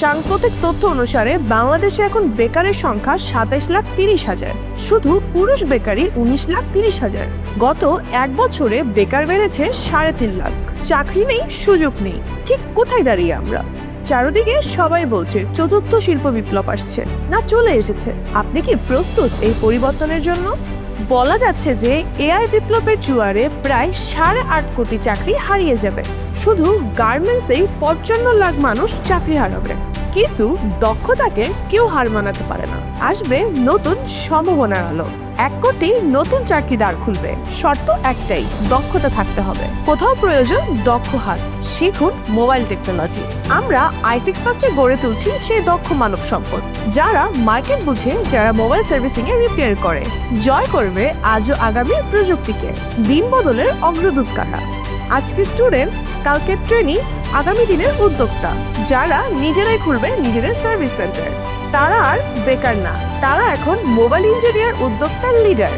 সাম্প্রতিক তথ্য অনুসারে বাংলাদেশে এখন বেকারের সংখ্যা সাতাইশ লাখ তিরিশ হাজার। শুধু পুরুষ বেকারি উনিশ লাখ তিরিশ হাজার। গত এক বছরে বেকার বেড়েছে সাড়ে তিন লাখ। চাকরি নেই, সুযোগ নেই। ঠিক কোথায় দাঁড়িয়ে আমরা? চারদিকে সবাই বলছে চতুর্থ শিল্প বিপ্লব আসছে। না, চলে এসেছে। আপনি কি প্রস্তুত এই পরিবর্তনের জন্য? বলা যাচ্ছে যে এআই বিপ্লবের জুয়ারে প্রায় সাড়ে আট কোটি চাকরি হারিয়ে যাবে। শুধু গার্মেন্টসেই পঞ্চান্ন লাখ মানুষ চাকরি হারাবে। কিন্তু দক্ষতাকে কেউ হার মানাতে পারে না। আসবে নতুন সম্ভাবনার আলো। এক কোটি নতুন চাকরি দ্বার খুলবে। শর্ত একটাই, দক্ষতা থাকতে হবে। কোথাও প্রয়োজন দক্ষ হাত। শিখুন মোবাইল টেকনোলজি। আমরা আইফিক্স ফার্স্টে গড়ে তুলছি সেই দক্ষ মানব সম্পদ। যারা মার্কেট বুঝে, যারা মোবাইল সার্ভিসিং এ রিপেয়ার করে। জয় করবে আজও আগামীর প্রযুক্তিকে। দিন বদলের অগ্রদূত কারা? আজকে স্টুডেন্ট কালকে ট্রেনিং আগামী দিনের উদ্যোক্তা, যারা নিজেরাই খুলবে নিজেদের সার্ভিস সেন্টার তারা আর বেকার না, তারা এখন মোবাইল ইঞ্জিনিয়ার উদ্যোক্তার লিডার